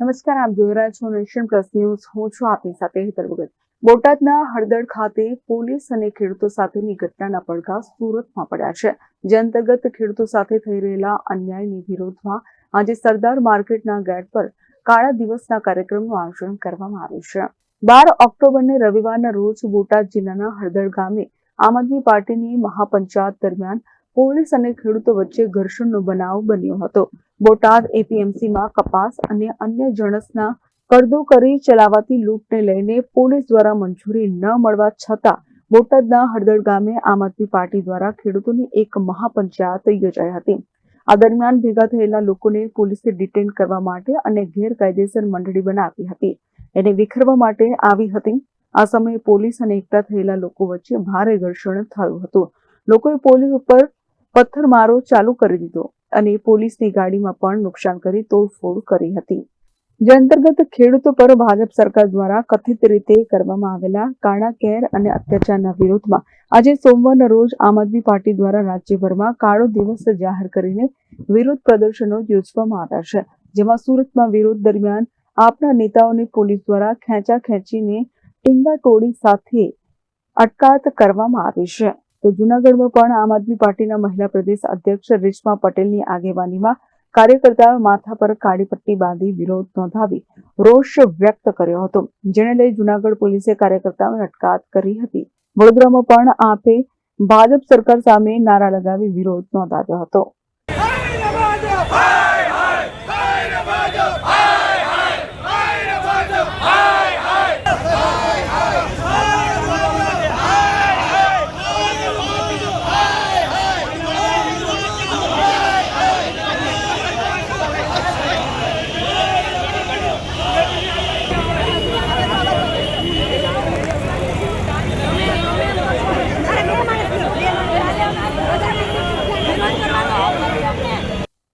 નમસ્કાર, આપ જોઈ રહ્યા છો નેશન પ્લસ ન્યૂઝ. હું છું આપની સાથે હેતર ભગત. બોટાદના હળદળ ખાતે પોલીસ અને ખેડૂતો સાથેની ઘટનાના પડઘા સુરતમાં પડ્યા છે. જે અંતર્ગત ખેડૂતો સાથે થઈ રહેલા અન્યાયની વિરોધમાં આજે સરદાર માર્કેટના ગેટ પર કાળા દિવસના કાર્યક્રમનું આયોજન કરવામાં આવ્યું છે. બાર ઓક્ટોબરને રવિવારના રોજ બોટાદ જિલ્લાના હળદળ ગામે આમ આદમી પાર્ટીની મહાપંચાયત દરમિયાન પોલીસ અને ખેડૂતો વચ્ચે ઘર્ષણનો બનાવ બન્યો હતો. બોટાદ એપીએમસીમાં કપાસ અને અન્ય જણસના કરદો કરી ચલાવાતી લૂંટને લઈને પોલીસ દ્વારા મંજૂરી ન મળવા છતાં બોટાદના હળદળ ગામે આમ આદમી પાર્ટી દ્વારા ખેડૂતોની એક મહાપંચાયત યોજાઈ હતી. આ દરમિયાન ભેગા થયેલા લોકોને પોલીસે ડિટેન કરવા માટે અને ગેરકાયદેસર મંડળી બનાવી હતી એને વિખેરવા માટે આવી હતી. આ સમયે પોલીસ અને એકઠા થયેલા લોકો વચ્ચે ભારે ઘર્ષણ થયું હતું. લોકોએ પોલીસ ઉપર પથ્થરમારો ચાલુ કરી દીધો અને પોલીસની ગાડીમાં પણ નુકસાન કરી તોડફોડ કરી હતી. જે અંતર્ગત ખેડૂતો પર ભાજપ સરકાર દ્વારા કથિત રીતે કરવામાં આવેલા કાળા કેર અને અત્યાચારના વિરોધમાં આજે સોમવારના રોજ આમ આદમી પાર્ટી દ્વારા રાજ્યભરમાં કાળો દિવસ જાહેર કરીને વિરોધ પ્રદર્શનો યોજવામાં આવ્યા છે, જેમાં સુરતમાં વિરોધ દરમિયાન આપના નેતાઓને પોલીસ દ્વારા ખેંચા ખેંચીને ટીંગાટોળી સાથે અટકાયત કરવામાં આવી છે. તો જુનાગઢમાં પણ આમ આદમી પાર્ટીના મહિલા પ્રદેશ અધ્યક્ષ રેશમા પટેલની આગેવાનીમાં કાર્યકર્તાઓ માથા પર કાળી પટ્ટી બાંધી વિરોધ નોંધાવી રોષ વ્યક્ત કર્યો હતો જેને લઈ જુનાગઢ પોલીસે કાર્યકર્તાઓને અટકાયત કરી હતી વડોદરામાં પણ આપે ભાજપ સરકાર સામે નારા લગાવી વિરોધ નોંધાવ્યો હતો